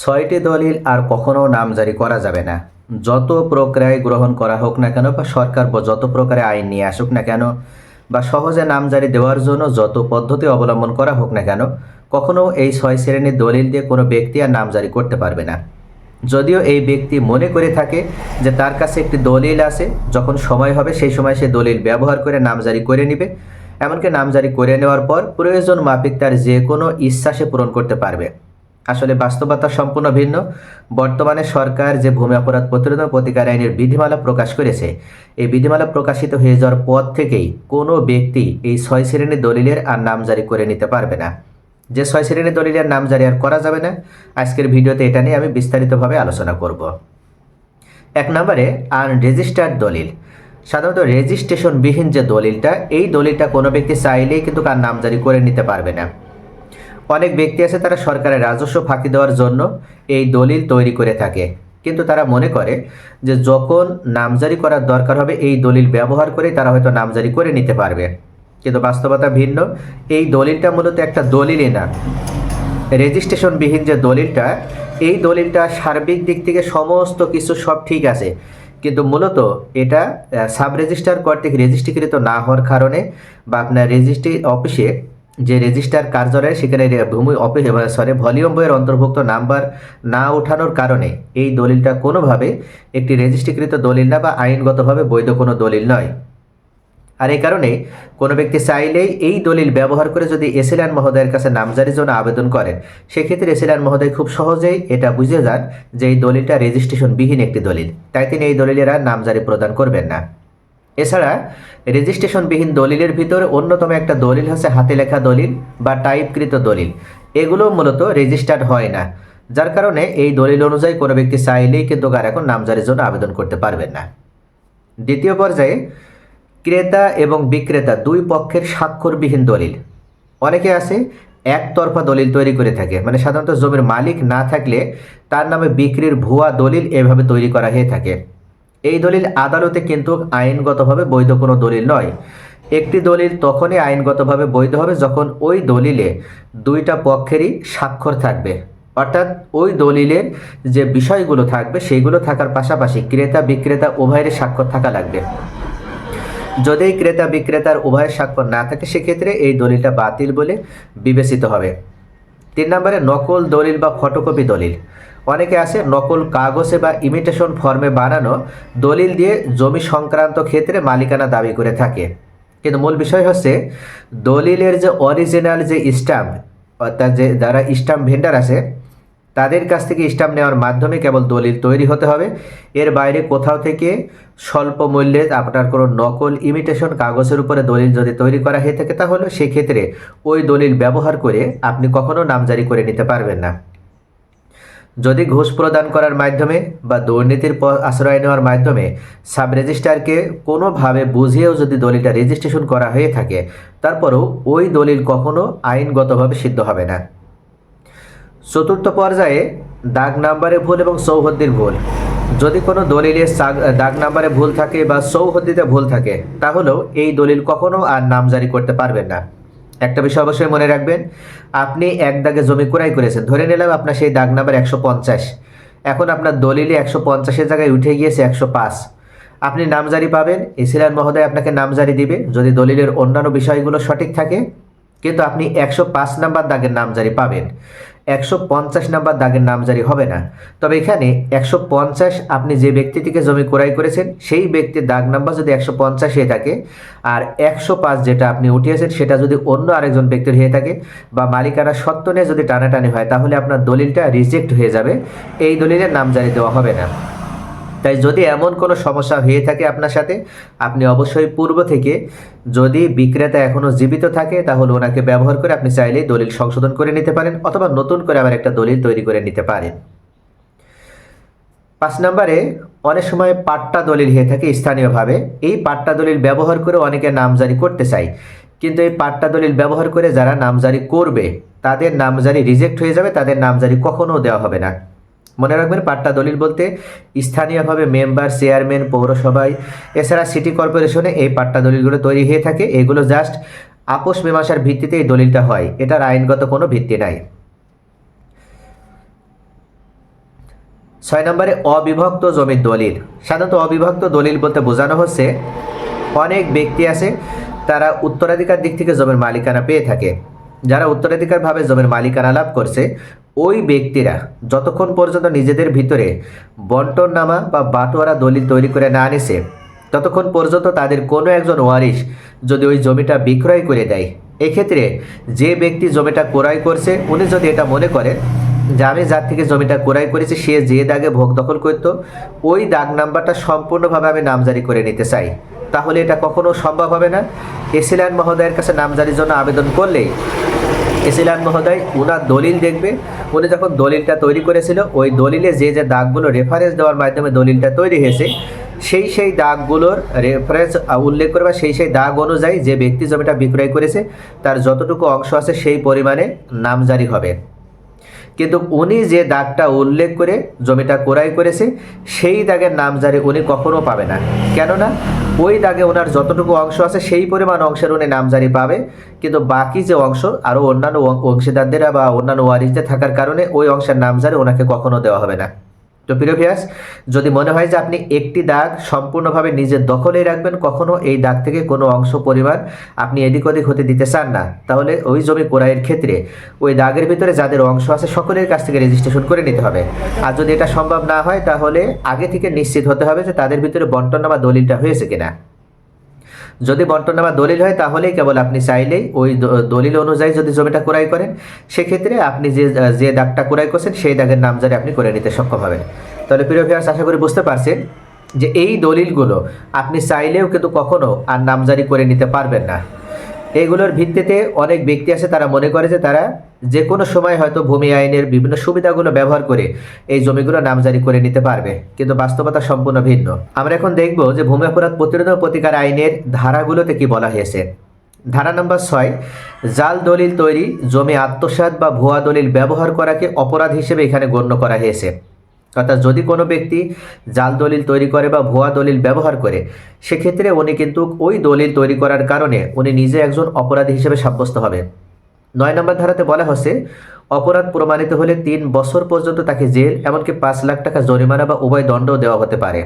ছয়টি দলিল আর কখনো নামজারি করা যাবে না। যত প্রক্রিয়ায় গ্রহণ করা হোক না কেন বা সরকার বা যত প্রকারে আইন নিয়ে আসুক না কেন বা সহজে নামজারি দেওয়ার জন্য যত পদ্ধতি অবলম্বন করা হোক না কেন, কখনো এই ছয় শ্রেণির দলিল দিয়ে কোনো ব্যক্তি আর নামজারি করতে পারবে না। যদিও এই ব্যক্তি মনে করে থাকে যে তার কাছে একটি দলিল আছে, যখন সময় হবে সেই সময় সে দলিল ব্যবহার করে নামজারি করে নেবে। এমনকি নামজারি করে নেওয়ার পর প্রয়োজন মাফিক তার যে কোনো ইচ্ছা সে পূরণ করতে পারবে। আসলে বাস্তবতা সম্পূর্ণ ভিন্ন। বর্তমানে সরকার যে ভূমি অপরাধ প্রতিরোধ প্রতিকার আইনের বিধিমালা প্রকাশ করেছে, এই বিধিমালা প্রকাশিত হয়ে যাওয়ার পর থেকেই কোনো ব্যক্তি এই ছয় শ্রেণির দলিলের আর নাম জারি করে নিতে পারবে না। যে ছয় শ্রেণির দলিলের নাম জারি আর করা যাবে না, আজকের ভিডিওতে এটা নিয়ে আমি বিস্তারিতভাবে আলোচনা করব। এক নম্বরে আনরেজিস্টার্ড দলিল। সাধারণত রেজিস্ট্রেশনবিহীন যে দলিলটা, এই দলিলটা কোনো ব্যক্তি চাইলেই কিন্তু কার নামজারি করে নিতে পারবে না। অনেক ব্যক্তি আছে তারা সরকারের রাজস্ব ফাঁকি দেওয়ার জন্য এই দলিল তৈরি করে থাকে। কিন্তু তারা মনে করে যে যখন নামজারি করার দরকার হবে, এই দলিল ব্যবহার করে তারা হয়তো নামজারি করে নিতে পারবে। কিন্তু বাস্তবতা ভিন্ন। এই দলিলটা মূলত একটা দলিলই না। রেজিস্ট্রেশনবিহীন যে দলিলটা, এই দলিলটা সার্বিক দিক থেকে সমস্ত কিছু সব ঠিক আছে। কিন্তু মূলত এটা সাব রেজিস্ট্রার কর্তৃক রেজিস্ট্রিকৃত না হওয়ার কারণে বা আপনার রেজিস্ট্রি অফিসে যে রেজিস্ট্রার কার্যালয় সেখানে ভূমি অফিস সরি, ভলিউম বইয়ের অন্তর্ভুক্ত নাম্বার না ওঠানোর কারণে এই দলিলটা কোনোভাবে একটি রেজিস্ট্রিকৃত দলিল না বা আইনগতভাবে বৈধ কোনো দলিল নয়। আর এই কারণে কোনো ব্যক্তি চাইলেই এই দলিল ব্যবহার করে যদি এসিলান মহোদয়ের কাছে নামজারির জন্য আবেদন করেন, সেক্ষেত্রে এসিলান মহোদয় খুব সহজেই এটা বুঝে যান যে এই দলিলটা রেজিস্ট্রেশনবিহীন একটি দলিল। তাই তিনি এই দলিলের নামজারি প্রদান করবেন না। এছাড়া রেজিস্ট্রেশনবিহীন দলিলের ভিতর অন্যতম একটা দলিল হচ্ছে হাতে লেখা দলিল বা টাইপকৃত দলিল। এগুলো মূলত রেজিস্টার্ড হয় না, যার কারণে এই দলিল অনুযায়ী কোনো ব্যক্তি চাইলেই কিন্তু আর এখন নামজারির জন্য আবেদন করতে পারবেন না। দ্বিতীয় পর্যায়ে ক্রেতা এবং বিক্রেতা দুই পক্ষের স্বাক্ষরবিহীন দলিল। অনেকে আছে, একতরফা দলিল তৈরি করে থাকে মানে সাধারণত জমির মালিক না থাকলে তার নামে বিক্রির ভুয়া দলিল এভাবে তৈরি করা হয়ে থাকে। এই দলিল আদালতে কিন্তু আইনগতভাবে বৈধ কোনো দলিল নয়। একটি দলিল তখনই আইনগতভাবে বৈধ হবে যখন ওই দলিলে দুইটা পক্ষেরই স্বাক্ষর থাকবে। অর্থাৎ ওই দলিলের যে বিষয়গুলো থাকবে, সেইগুলো থাকার পাশাপাশি ক্রেতা বিক্রেতা উভয়ের স্বাক্ষর থাকা লাগবে। যদি ক্রেতা বিক্রেতার উভয়ের স্বাক্ষর না থাকে, সেক্ষেত্রে এই দলিলটা বাতিল বলে বিবেচিত হবে। তিন নম্বরে, নকল দলিল বা ফটোকপি দলিল। অনেকে আছে নকল কাগজে বা ইমিটেশন ফর্মে বানানো দলিল দিয়ে জমি সংক্রান্ত ক্ষেত্রে মালিকানা দাবি করে থাকে। কিন্তু মূল বিষয় হচ্ছে, দলিলের যে অরিজিনাল যে স্ট্যাম্প অর্থাৎ যে যারা স্ট্যাম্প ভেন্ডার আছে, তাদের কাছ থেকে স্ট্যাম্প নেওয়ার মাধ্যমে কেবল দলিল তৈরি হতে হবে। এর বাইরে কোথাও থেকে স্বল্প মূল্যে আপনার কোনো নকল ইমিটেশন কাগজের উপরে দলিল যদি তৈরি করা হয়ে থাকে, তাহলে সেক্ষেত্রে ওই দলিল ব্যবহার করে আপনি কখনো নামজারি করে নিতে পারবেন না। যদি ঘুষ প্রদান করার মাধ্যমে বা দুর্নীতির আশ্রয় নেওয়ার মাধ্যমে সাব রেজিস্ট্রারকে কোনোভাবে বুঝিয়েও যদি দলিলটা রেজিস্ট্রেশন করা হয়ে থাকে, তারপরেও ওই দলিল কখনো আইনগতভাবে সিদ্ধ হবে না। চতুর্থ পর্যায়ে দাগ নাম্বারে ভুল এবং সৌহদ্দির ভুল। যদি কোনো দলিলে দাগ নাম্বারে ভুল থাকে বা সৌহদ্দিতে ভুল থাকে, তাহলেও এই দলিল কখনো আর নামজারি করতে পারবেন না। একটা বিষয় অবশ্যই মনে রাখবেন, আপনি এক দাগে জমি ক্রয় করেছেন, ধরে নিলাম আপনার সেই দাগ নাম্বার একশো পঞ্চাশ। এখন আপনার দলিলে একশো পঞ্চাশের জায়গায় উঠে গিয়েছে একশো পাঁচ। আপনি নামজারি পাবেন এসিলার মহোদয় আপনাকে নামজারি দিবে, যদি দলিলের অন্যান্য বিষয়গুলো সঠিক থাকে কিন্তু আপনি একশো পাঁচ নাম্বার দাগের নামজারি পাবেন। একশো পঞ্চাশ নাম্বার দাগের নামজারি হবে না। তবে এখানে একশো পঞ্চাশ আপনি যে ব্যক্তি থেকে জমি ক্রয় করেছেন, সেই ব্যক্তির দাগ নাম্বার যদি একশো পঞ্চাশ হয়ে থাকে আর একশো পাঁচ যেটা আপনি উঠিয়েছেন, সেটা যদি অন্য আরেকজন ব্যক্তির হয়ে থাকে বা মালিকানা সত্ত্ব নিয়ে যদি টানাটানি হয়, তাহলে আপনার দলিলটা রিজেক্ট হয়ে যাবে। এই দলিলের নামজারি দেওয়া হবে না। তাই যদি এমন কোনো সমস্যা হয়ে থাকে আপনার সাথে, আপনি অবশ্যই পূর্ব থেকে যদি বিক্রেতা এখনও জীবিত থাকে, তাহলে ওনাকে ব্যবহার করে আপনি চাইলেই দলিল সংশোধন করে নিতে পারেন অথবা নতুন করে আবার একটা দলিল তৈরি করে নিতে পারেন। পাঁচ নম্বরে, অনেক সময় পাট্টা দলিল হয়ে থাকে স্থানীয়ভাবে। এই পাট্টা দলিল ব্যবহার করে অনেকে নামজারি করতে চায়। কিন্তু এই পাট্টা দলিল ব্যবহার করে যারা নামজারি করবে, তাদের নামজারি রিজেক্ট হয়ে যাবে, তাদের নামজারি কখনো দেওয়া হবে না। মনে রাখবেন, পাট্টা দলিল বলতে স্থানীয়ভাবে মেম্বার, চেয়ারম্যান, পৌরসভায়, এছাড়া সিটি কর্পোরেশনে এই পাট্টা দলিলগুলো তৈরি হয়ে থাকে। এগুলো জাস্ট আপোষ মীমাংসার ভিত্তিতে এই দলিলটা হয়। এটার আইনগত কোনো ভিত্তি নাই। ছয় নম্বরে, অবিভক্ত জমির দলিল। সাধারণত অবিভক্ত দলিল বলতে বোঝানো হচ্ছে, অনেক ব্যক্তি আছে, তারা উত্তরাধিকার দিক থেকে জমির মালিকানা পেয়ে থাকে। যারা উত্তরাধিকারভাবে জমির মালিকানা লাভ করছে ওই ব্যক্তিরা যতক্ষণ পর্যন্ত নিজেদের ভিতরে বন্টননামা বা বাটোয়ারা দলিল তৈরি করে না আনেছে, ততক্ষণ পর্যন্ত তাদের কোনো একজন ওয়ারিশ যদি ওই জমিটা বিক্রয় করে দেয়। এক্ষেত্রে যে ব্যক্তি জমিটা ক্রয় করছে, উনি যদি এটা মনে করেন যে আমি যার থেকে জমিটা ক্রয় করেছি, সে যে দাগে ভোগ দখল করত, ওই দাগ নাম্বারটা সম্পূর্ণভাবে আমি নামজারি করে নিতে চাই। তাহলে এটা কখনো সম্ভব হবে না। এসিলান মহোদয়ের কাছে নামজারির জন্য আবেদন করলেই এসিলান মহোদয়, উনার দলিল দেখবে। উনি যখন দলিলটা তৈরি করেছিল, ওই দলিলে যে যে দাগগুলো রেফারেন্স দেওয়ার মাধ্যমে দলিলটা তৈরি হয়েছে, সেই সেই দাগগুলোর রেফারেন্স উল্লেখ করে বা সেই সেই দাগ অনুযায়ী যে ব্যক্তি জমিটা বিক্রয় করেছে, তার যতটুকু অংশ আছে সেই পরিমাণে নামজারি হবে। কিন্তু উনি যে দাগটা উল্লেখ করে, জমিটা ক্রয় করেছে, সেই দাগের নামজারি উনি কখনো পাবে না। কেননা, ওই দাগে ওনার যতটুকু অংশ আছে, সেই পরিমাণ অংশের উনি নামজারি পাবে। কিন্তু বাকি যে অংশ, আরও অন্যান্য অংশীদারদের বা অন্যান্য ওয়ারিসদের থাকার কারণে ওই অংশের নামজারি ওনাকে কখনো দেওয়া হবে না। তো প্রিয় ভিয়াস যদি মনে হয় যে আপনি একটি দাগ সম্পূর্ণভাবে নিজের দখলেই রাখবেন, কখনো এই দাগ থেকে কোনো অংশ, পরিমাণ আপনি এদিক ওদিক হতে দিতে চান না। তাহলে ওই জমি ক্রয়ের ক্ষেত্রে ওই দাগের ভিতরে যাদের অংশ আছে, সকলের কাছ থেকে রেজিস্ট্রেশন করে নিতে হবে। আর যদি এটা সম্ভব না হয়, তাহলে আগে থেকে নিশ্চিত হতে হবে যে তাদের ভিতরে বন্টন বা দলিলটা হয়েছে কিনা। যদি বন্টন বা দলিল হয়, তাহলেই কেবল আপনি চাইলেই ওই দলিল অনুযায়ী যদি জমিটা ক্রয় করেন, সেক্ষেত্রে আপনি যে যে দাগটা ক্রয় করছেন, সেই দাগের নামজারি আপনি করে নিতে সক্ষম হবেন। তাহলে প্রিয় ভিয়ার্স আশা করি বুঝতে পারছেন যে এই দলিলগুলো আপনি চাইলেও কিন্তু কখনো আর নামজারি করে নিতে পারবেন না। এইগুলোর ভিত্তিতে অনেক ব্যক্তি আছে, তারা মনে করে যে তারা যে কোনো সময় হয়তো ভূমি আইনের বিভিন্ন সুবিধাগুলো ব্যবহার করে এই জমিগুলো নামজারি করে নিতে পারবে, কিন্তু বাস্তবতা সম্পূর্ণ ভিন্ন। আমরা এখন দেখব যে ভূমি অপরাধ প্রতিরোধ প্রতিকার আইনের ধারাগুলোতে কি বলা হয়েছে। ধারা নম্বর ছয়, জাল দলিল তৈরি, জমি আত্মসাৎ বা ভুয়া দলিল ব্যবহার করাকে অপরাধ হিসেবে এখানে গণ্য করা হয়েছে। অর্থাৎ যদি কোনো ব্যক্তি জাল দলিল তৈরি করে বা ভুয়া দলিল ব্যবহার করে, সেক্ষেত্রে উনি কিন্তু ওই দলিল তৈরি করার কারণে উনি নিজে একজন অপরাধী হিসেবে সাব্যস্ত হবে নয় নম্বর ধারাতে বলা হচ্ছে, অপরাধ প্রমাণিত হলে তিন বছর পর্যন্ত তাকে জেল, এমনকি পাঁচ লাখ টাকা জরিমানা বা উভয় দণ্ডও দেওয়া হতে পারে।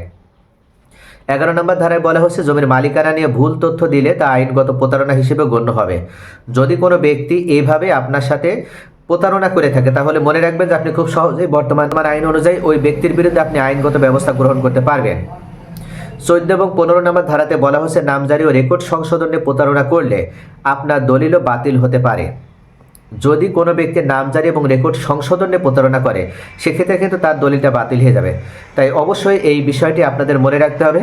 এগারো নম্বর ধারায় বলা হচ্ছে, জমির মালিকানা নিয়ে ভুল তথ্য দিলে তা আইনগত প্রতারণা হিসেবে গণ্য হবে। যদি কোনো ব্যক্তি এইভাবে আপনার সাথে প্রতারণা করে থাকে। তাহলে মনে রাখবেন যে আপনি খুব সহজেই বর্তমান আইন অনুযায়ী ওই ব্যক্তির বিরুদ্ধে আপনি আইনগত ব্যবস্থা গ্রহণ করতে পারবেন। চোদ্দ এবং পনেরো নম্বর ধারাতে বলা হয়েছে, নামজারি ও রেকর্ড সংশোধনে প্রতারণা করলে আপনার দলিলও বাতিল হতে পারে। যদি কোনো ব্যক্তির নামজারি এবং রেকর্ড সংশোধনে প্রতারণা করে, সেক্ষেত্রে কিন্তু তার দলিলটা বাতিল হয়ে যাবে। তাই অবশ্যই এই বিষয়টি আপনাদের মনে রাখতে হবে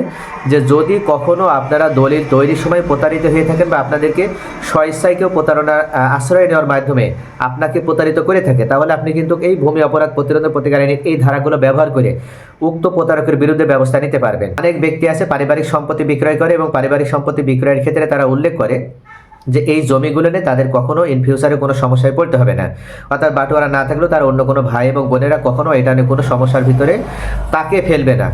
যে যদি কখনো আপনারা দলিল তৈরির সময় প্রতারিত হয়ে থাকেন বা আপনাদেরকে স্বইচ্ছায় কেউ প্রতারণার আশ্রয় নেওয়ার মাধ্যমে আপনাকে প্রতারিত করে থাকে, তাহলে আপনি কিন্তু এই ভূমি অপরাধ প্রতিরোধ প্রতিকার আইনের এই ধারাগুলো ব্যবহার করে উক্ত প্রতারকের বিরুদ্ধে ব্যবস্থা নিতে পারবেন। অনেক ব্যক্তি আছে পারিবারিক সম্পত্তি বিক্রয় করে এবং পারিবারিক সম্পত্তি বিক্রয়ের ক্ষেত্রে তারা উল্লেখ করে যে এই জমিগুলো নিয়ে তাদের কখনো ইন ফিউচারে কোনো সমস্যায় পড়তে হবে না। অর্থাৎ বাটোয়ারা না থাকলেও তার অন্য কোনো ভাই এবং বোনেরা কখনো এটা নিয়ে কোনো সমস্যার ভিতরে তাকে ফেলবে না।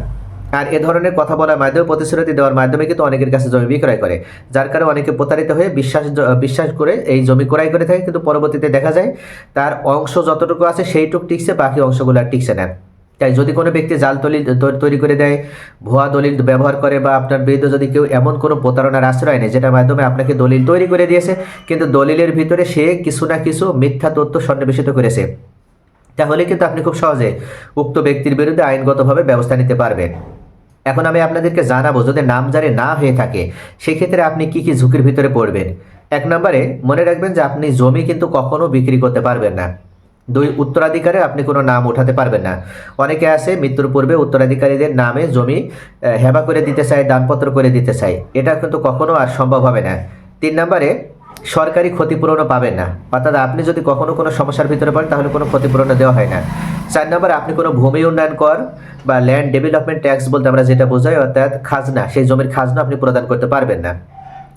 আর এ ধরনের কথা বলার মাধ্যমে, প্রতিশ্রুতি দেওয়ার মাধ্যমে কিন্তু অনেকের কাছে জমি বিক্রয় করে। যার কারণে অনেকে প্রতারিত হয়ে বিশ্বাস বিশ্বাস করে এই জমি ক্রয় করে থাকে। কিন্তু পরবর্তীতে দেখা যায়, তার অংশ যতটুকু আছে সেইটুকু টিকছে, বাকি অংশগুলো আর টিকছে না। তাই যদি কোনো ব্যক্তি জাল দলিল তৈরি করে দেয়, ভুয়া দলিল ব্যবহার করে বা আপনার বিরুদ্ধে যদি কেউ এমন কোনো প্রতারণার আশ্রয় নেয়, যেটার মাধ্যমে আপনাকে দলিল তৈরি করে দিয়েছে, কিন্তু দলিলের ভিতরে সে কিছু না কিছু মিথ্যা তথ্য সন্নিবেশিত করেছে, তাহলে কিন্তু আপনি খুব সহজে উক্ত ব্যক্তির বিরুদ্ধে আইনগতভাবে ব্যবস্থা নিতে পারবেন। এখন আমি আপনাদেরকে জানাব, যদি নাম নামজারি না হয়ে থাকে, সেক্ষেত্রে আপনি কি কি ঝুঁকির ভিতরে পড়বেন? এক নম্বরে মনে রাখবেন যে আপনি জমি কিন্তু কখনো বিক্রি করতে পারবেন না। দুই উত্তরাধিকারে আপনি কোনো নাম উঠাতে পারবেন না। অনেকে আছে মৃত্যুর পূর্বে উত্তরাধিকারীদের নামে জমি হেবা করে দিতে চায়, দানপত্র করে দিতে চায়। এটা কিন্তু কখনো আর সম্ভব হবে না। তিন নম্বরে, সরকারি ক্ষতিপূরণও পাবেন না। অর্থাৎ আপনি যদি কখনো কোনো সমস্যার ভিতরে পড়েন, তাহলে কোনো ক্ষতিপূরণও দেওয়া হয় না। চার নম্বরে, আপনি কোনো ভূমি উন্নয়ন কর বা ল্যান্ড ডেভেলপমেন্ট ট্যাক্স বলতে আমরা যেটা বোঝাই, অর্থাৎ খাজনা, সেই জমির খাজনা আপনি প্রদান করতে পারবেন না।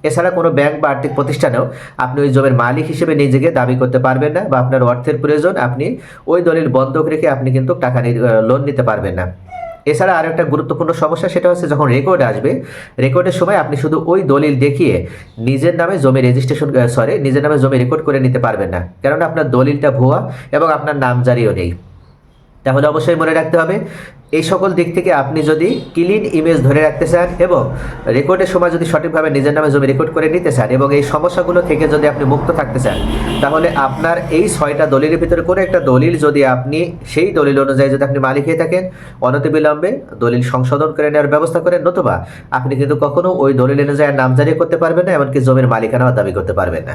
এছাড়া কোনো ব্যাংক বা আর্থিক প্রতিষ্ঠানেও আপনি ওই জমির মালিক হিসেবে নিজেকে দাবি করতে পারবেন না বা আপনার অর্থের প্রয়োজন, আপনি ওই দলিল বন্ধক রেখে আপনি কিন্তু টাকা লোন নিতে পারবেন না। এছাড়া আর একটা গুরুত্বপূর্ণ সমস্যা সেটা হচ্ছে যখন রেকর্ড আসবে রেকর্ডের সময় আপনি শুধু ওই দলিল দেখিয়ে নিজের নামে জমি রেজিস্ট্রেশন সরি নিজের নামে জমি রেকর্ড করে নিতে পারবেন না। কেননা আপনার দলিলটা ভুয়া এবং আপনার নাম জারিও নেই। তাহলে অবশ্যই মনে রাখতে হবে এই সকল দিক থেকে আপনি যদি ক্লিন ইমেজ ধরে রাখতে চান এবং রেকর্ডের সময় যদি সঠিকভাবে নিজের নামে জমি রেকর্ড করে নিতে চান এবং এই সমস্যাগুলো থেকে যদি আপনি মুক্ত থাকতে চান, তাহলে আপনার এই ছয়টা দলিলের ভিতরে কোনো একটা দলিল যদি আপনি সেই দলিল অনুযায়ী যদি আপনি মালিক হয়ে থাকেন, অনতিবিলম্বে দলিল সংশোধন করে নেওয়ার ব্যবস্থা করেন নতুবা আপনি কিন্তু কখনো ওই দলিল অনুযায়ী আর নামজারি করতে পারবেন না, এমনকি জমির মালিকানাও দাবি করতে পারবেন না।